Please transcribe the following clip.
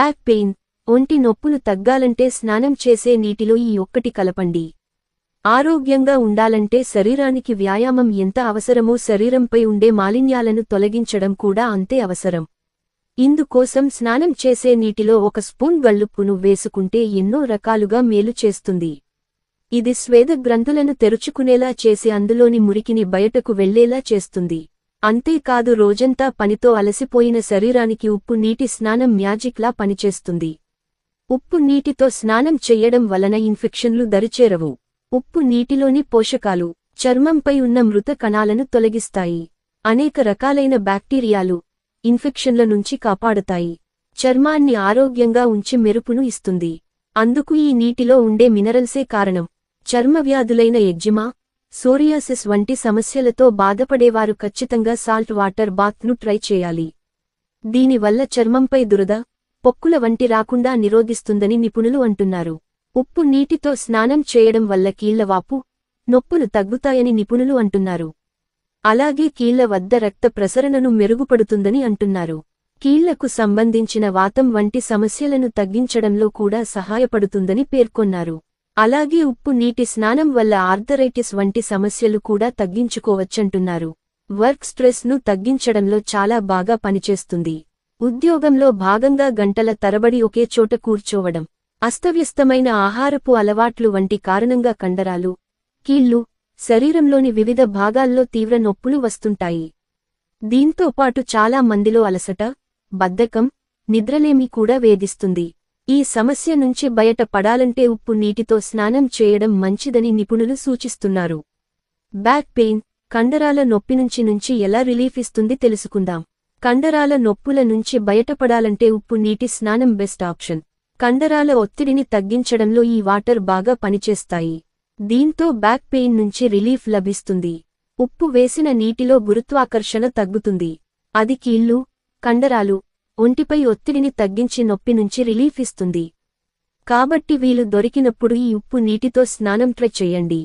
Back pain ఒంటి నొప్పులు తగ్గాలంటే స్నానం చేసే నీటిలో ఈ ఒక్కటి కలపండి. ఆరోగ్యంగా ఉండాలంటే శరీరానికి వ్యాయామం ఎంత అవసరమో శరీరంపై ఉండే మాలిన్యాలను తొలగించడం కూడా అంతే అవసరం. ఇందుకోసం స్నానం చేసే నీటిలో ఒక స్పూన్ గళ్ళుప్పును వేసుకుంటే ఎన్నో రకాలుగా మేలు చేస్తుంది. ఇది స్వేద గ్రంథులను తెరుచుకునేలా చేసి అందులోని మురికిని బయటకు వెళ్ళేలా చేస్తుంది. అంతేకాదు రోజంతా పనితో అలసిపోయిన శరీరానికి ఉప్పు నీటి స్నానం మ్యాజిక్లా పనిచేస్తుంది. ఉప్పు నీటితో స్నానం చెయ్యడం వలన ఇన్ఫెక్షన్లు దరిచేరవు. ఉప్పు నీటిలోని పోషకాలు చర్మంపై ఉన్న మృత కణాలను తొలగిస్తాయి. అనేక రకాలైన బ్యాక్టీరియాలు ఇన్ఫెక్షన్ల నుంచి కాపాడతాయి. చర్మాన్ని ఆరోగ్యంగా ఉంచి మెరుపును ఇస్తుంది. అందుకు ఈ నీటిలో ఉండే మినరల్సే కారణం. చర్మ వ్యాధులైన ఎగ్జిమా సోరియాసిస్ వంటి సమస్యలతో బాధపడేవారు ఖచ్చితంగా సాల్ట్ వాటర్ బాత్ను ట్రై చేయాలి. దీనివల్ల చర్మంపై దురద పొక్కుల వంటి రాకుండా నిరోధిస్తుందని నిపుణులు అంటున్నారు. ఉప్పు నీటితో స్నానం చేయడం వల్ల కీళ్ళవాపు నొప్పులు తగ్గుతాయని నిపుణులు అంటున్నారు. అలాగే కీళ్ళ వద్ద రక్త ప్రసరణను మెరుగుపడుతుందని అంటున్నారు. కీళ్ళకు సంబంధించిన వాతం వంటి సమస్యలను తగ్గించడంలో కూడా సహాయపడుతుందని పేర్కొన్నారు. అలాగే ఉప్పు నీటి స్నానం వల్ల ఆర్థరైటిస్ వంటి సమస్యలు కూడా తగ్గించుకోవచ్చంటున్నారు. వర్క్ స్ట్రెస్ను తగ్గించడంలో చాలా బాగా పనిచేస్తుంది. ఉద్యోగంలో భాగంగా గంటల తరబడి ఒకే చోట కూర్చోవడం అస్తవ్యస్తమైన ఆహారపు అలవాట్లు వంటి కారణంగా కండరాలు కీళ్ళు శరీరంలోని వివిధ భాగాల్లో తీవ్ర నొప్పులు వస్తుంటాయి. దీంతో పాటు చాలా మందిలో అలసట బద్ధకం నిద్రలేమి కూడా వేధిస్తుంది. ఈ సమస్య నుంచి బయట పడాలంటే ఉప్పు నీటితో స్నానం చేయడం మంచిదని నిపుణులు సూచిస్తున్నారు. బ్యాక్ పెయిన్ కండరాల నొప్పి నుంచి నుంచి ఎలా రిలీఫ్ ఇస్తుంది తెలుసుకుందాం. కండరాల నొప్పుల నుంచి బయటపడాలంటే ఉప్పు నీటి స్నానం బెస్ట్ ఆప్షన్. కండరాల ఒత్తిడిని తగ్గించడంలో ఈ వాటర్ బాగా పనిచేస్తాయి. దీంతో బ్యాక్ పెయిన్ నుంచి రిలీఫ్ లభిస్తుంది. ఉప్పు వేసిన నీటిలో గురుత్వాకర్షణ తగ్గుతుంది. అది కీళ్ళు కండరాలు ఒంటిపై ఒత్తిడిని తగ్గించి నొప్పి నుంచి రిలీఫ్ ఇస్తుంది. కాబట్టి వీలు దొరికినప్పుడు ఈ ఉప్పు నీటితో స్నానం ట్రై చెయ్యండి